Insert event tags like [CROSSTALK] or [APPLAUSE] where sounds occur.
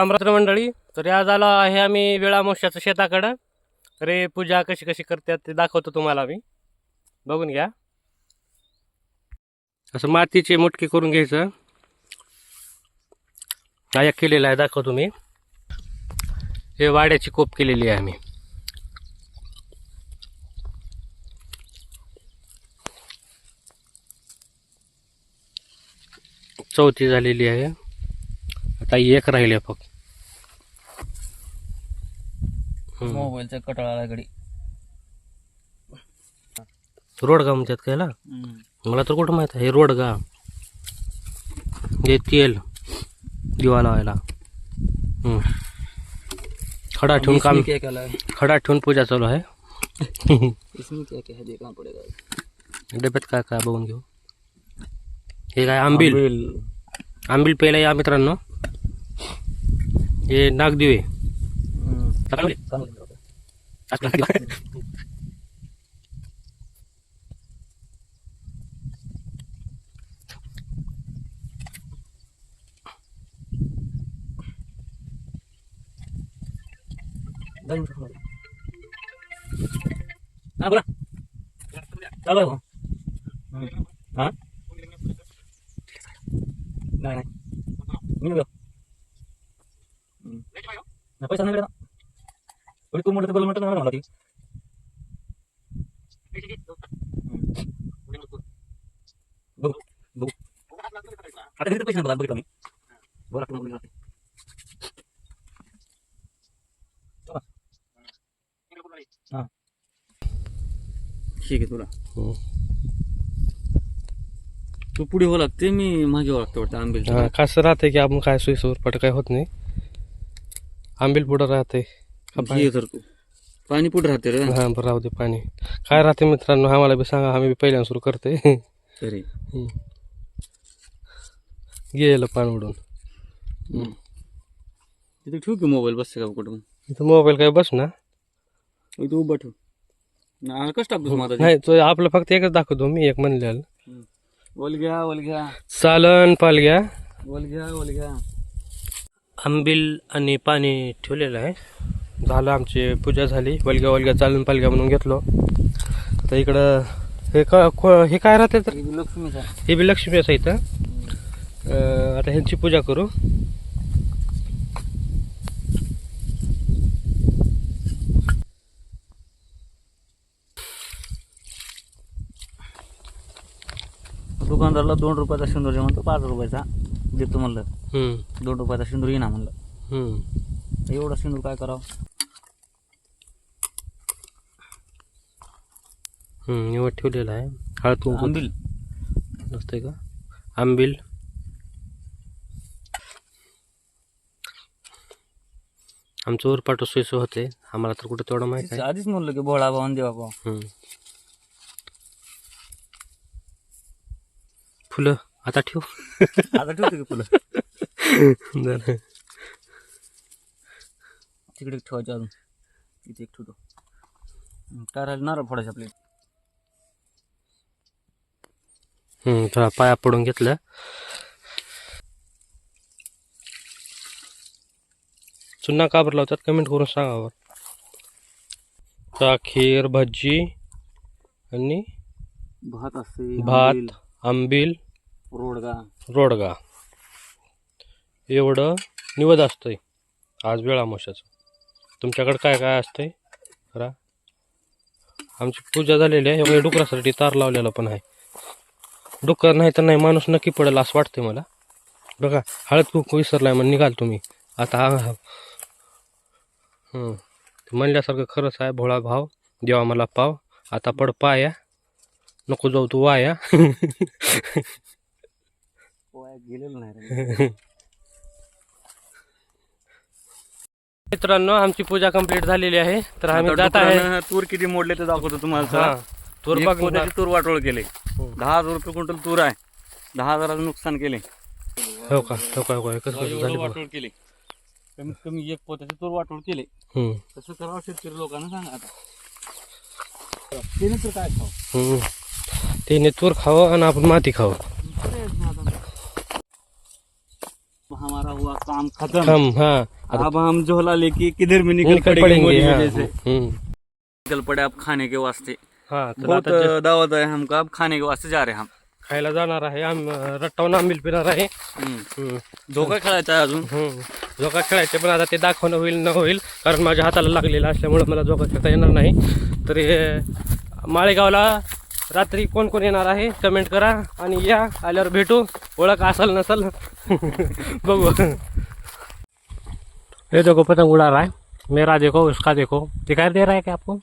अमरात्र मंडळी तर आज आलो आहे आम्ही वेळामोशाचं शेताकडं. रे पूजा कशी कशी करतात ते दाखवतो तुम्हाला मी. बघून घ्या. असं मातीचे मुटके करून घ्यायचं. आया केलेलं आहे दाखवतो मी. हे वाड्याची कोप केलेली आहे आम्ही. चौथी झालेली आहे. आता एक राहिले फक्त. मोबाईलचा कटाळा घडी रोडगा म्हणतात कायला? मला तर कुठं माहीत आहे हे रोडगा हे तेल दिवा लावायला. खडा ठेवून काम खडा ठेवून पूजा चालू आहे. [LAUGHS] डब्यात काय काय बघून घेऊ. हे काय आंबील. आंबील प्यायला या मित्रांनो. हे नागदिवे चांगले. हा बोला चालू आहे हा नाही नाही मी नाही नाही पैसा नाही पण तू म्हटलं तर म्हटलं नाही मला ती बघू बघू. आता किती पैसे बघा बघितलं मी. बोला हा. ठीक आहे तुला. हम्म. तू पुढे हो लागते मी मागे हो लागते वाटतं आंबेल हा, कसं राहते की आपण काय सोयीसोर पट काय होत नाही. आंबील पुढं राहते. तू. पाणी पुढे राहते रे. हा बरं राहू दे पाणी. काय राहते मित्रांनो आम्हाला बी सांगा आम्ही बी पहिल्यांदा सुरू करते. खरे गेलं पाणी उडून. तिथे ठेवू की मोबाईल बसते का कुठं इथं मोबाईल काय बस ना? इथे उभा ठेव. ना कसं टाकतो माझा नाही तो आपलं फक्त एकच दाखवतो मी एक म्हणलेलं. ओल घ्या ओल घ्या चालन पाल घ्या ओल घ्या ओल घ्या आंबील आणि पाणी ठेवलेलं आहे. झालं आमची पूजा झाली. वलग्या वलग्या चालून पालग्या म्हणून घेतलो. तर इकडं हे का हे काय राहते तर? लक्ष्मीचा हे बी लक्ष्मी असं इथं. आता ह्यांची पूजा करू. दुकानदारला दोन रुपयाचा सिंदूर दे म्हणतो पाच रुपयाचा. देतो म्हणलं. हम्म, दोन रुपयाचा सिंदूर येईना म्हणलं. हम्म. एवढा सिंदूर काय करावं? हम्म, निवड ठेवलेलं आहे. हळद कुंकू. आंबील. नसते का? आंबील. आमचं उरपाट सोयीचं होते आम्हाला तर कुठं तेवढं माहीत आहे. आधीच म्हणलं की भोळा भावन देवा भाऊ. हम्म. फुलं. आता ठेव. आता ठेवतो की फुलं जरा. तिकडे एक ठेवायचं अजून. इथे एक ठेवतो. हं, काय राहिलं नारळ फोडायचं आपले. हम्म, थोडा पाया पडून घेतलं. चुन्ना का बरं लावतात? कमेंट करून सांगावं खीर भजी आणि भात असते भात आंबील. रोडगा. रोडगा. एवढं निवद असतंय आज वेळामोशाचं तुमच्याकडे काय काय असतंय? खरा आमची पूजा झालेली आहे. एवढ्या डुकरासाठी तार लावलेला पण आहे. डुकर नाही तर नाही माणूस नक्की पडेल असं वाटतंय मला. बघा हळद कुंकू विसरलाय मग निघाल तुम्ही. आता हा म्हणल्यासारखं खरंच आहे भोळा भाव देवा मला पाव. आता पड पाया नको जाऊ तू वाया. [LAUGHS] गेलेलं नाही मित्रांनो आमची पूजा कंप्लीट झालेली आहे. तर आम्ही जात आहे. तूर किती मोडले ते दाखवतो तुम्हाला हा तूर एक पोत्याची तूर वाटोळ केले. हम्म. दहा हजार रुपये क्विंटल तूर आहे. दहा हजाराचं नुकसान केले. हो का? हो का? हो का? झालं बघ. वाटोळ केले. कमीत कमी एक पोत्याची तूर वाटोळ केले. हम्म, कसं करावं शेतकरी लोकांना सांगा आता. त्याने तर काय खाऊ हम्म. त्याने तूर खावं आणि आपण माती खावं. हमारा हुआ काम खत्म। हाँ। अब हम झोला लेके किधर भी निकल निकल पड़ेंगे हाँ। निकल पड़े अब खाने के वास्ते। हाँ बहुत दावत है हमको। अब खाने के वास्ते जा रहे हम। खायला जाणार आहे आम रट्टावून आंबील पिणार आहे धोका खेळायचा आहे अजून. झोका खेळायचे पण आता ते दाखवणं होईल न होईल कारण माझ्या हाताला लागलेलं असल्यामुळे मला झोका खेळता येणार नाही. तर हे माळेगावला रात्री कोण कोण येणार आहे कमेंट करा आणि या आल्यावर भेटू. ओळख असाल नसाल बघू. ये देखो पतंग उड़ा रहा है. मेरा देखो उसका देखो. दिखाई दे रहा है क्या आपको?